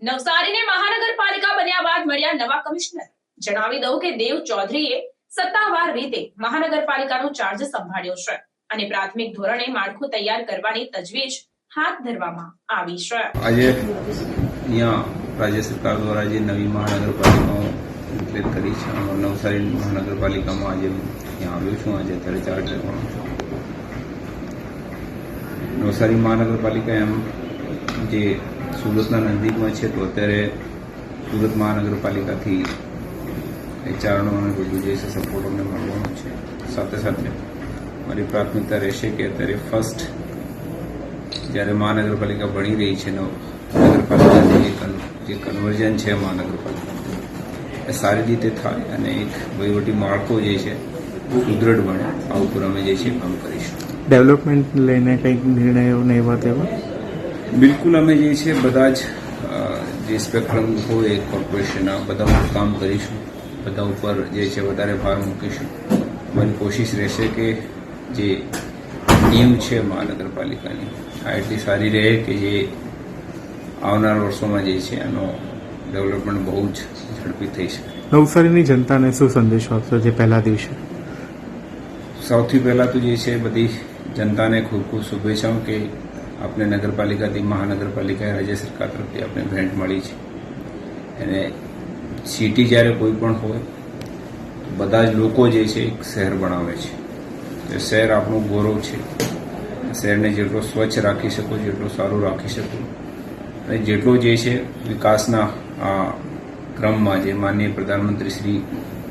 નવસારીને મહાનગરપાલિકા બન્યા બાદ મળ્યા નવા કમિશનર. જણાવી દઉં કે દેવ ચૌધરીએ સત્તાવાર રીતે મહાનગરપાલિકાનો ચાર્જ સંભાળ્યો છે અને પ્રાથમિક ધોરણે માળખું તૈયાર કરવાની તજવીજ હાથ ધરવામાં આવી છે. આજે રાજ્ય સરકાર દ્વારા જે નવી મહાનગરપાલિકાઓ ડિક્લેર કરી છે નવસારી મહાનગરપાલિકામાં આજે અહીંયા આવ્યો છું, આજે અત્યારે ચાર્જ લેવાનો છું નવસારી મહાનગરપાલિકા એમ જે સુરતના નજીકમાં છે તો અત્યારે સુરત મહાનગરપાલિકાથી વિચારણો અને બધું જે છે સપોર્ટ અમને મળવાનો છે. સાથે સાથે મારી પ્રાથમિકતા રહેશે કે અત્યારે ફર્સ્ટ જ્યારે મહાનગરપાલિકા ભણી રહી છે નવ નગરપાલિકાની જે કન- કન્વર્ઝન છે મહાનગરપાલિકા એ સારી રીતે થાય અને એક વહીવટી માળખો જે છે સુદૃઢ બને. આ ઉપર અમે જે છે કામ કરીશું. ડેવલપમેન્ટ લઈને કંઈક નિર્ણયો ને એવા તેવા? બિલકુલ અમે જે છે બધા જ જે સ્પેક્ટ્રમ હોય કોર્પોરેશનના બધા ઉપર કામ કરીશું. બધા ઉપર જે છે વધારે ભાર મૂકીશું. મને કોશિશ રહેશે કે જે નિયમ છે મહાનગરપાલિકાની આ એટલી સારી રહે કે જે આવનાર વર્ષોમાં જે છે એનો ડેવલપમેન્ટ બહુ જ ઝડપી થઈ શકે. નવસારીની જનતાને શું સંદેશો આપશો જે પહેલા દિવસે? સૌથી પહેલાં તો જે છે બધી જનતાને ખૂબ ખૂબ શુભેચ્છાઓ કે આપણે નગરપાલિકાથી મહાનગરપાલિકા રાજ્ય સરકાર તરફથી આપણે ભેટ મળી છે. અને સિટી જ્યારે કોઈ પણ હોય બધા જ લોકો જે છે એક શહેર બનાવે છે. એ શહેર આપણું ગૌરવ છે. શહેરને જેટલો સ્વચ્છ રાખી શકો, જેટલો સારું રાખી શકો, અને જેટલો જે છે વિકાસના આ ક્રમમાં જે માનનીય પ્રધાનમંત્રી શ્રી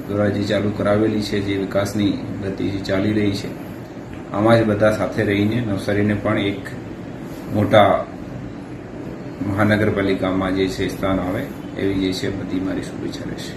દ્વારા જે ચાલુ કરાવેલી છે, જે વિકાસની ગતિ ચાલી રહી છે, આમાં જ બધા સાથે રહીને નવસારીને પણ એક મોટા મહાનગરપાલિકામાં જે છે સ્થાન આવે એવી જે છે બધી મારી શુભેચ્છા રહેશે.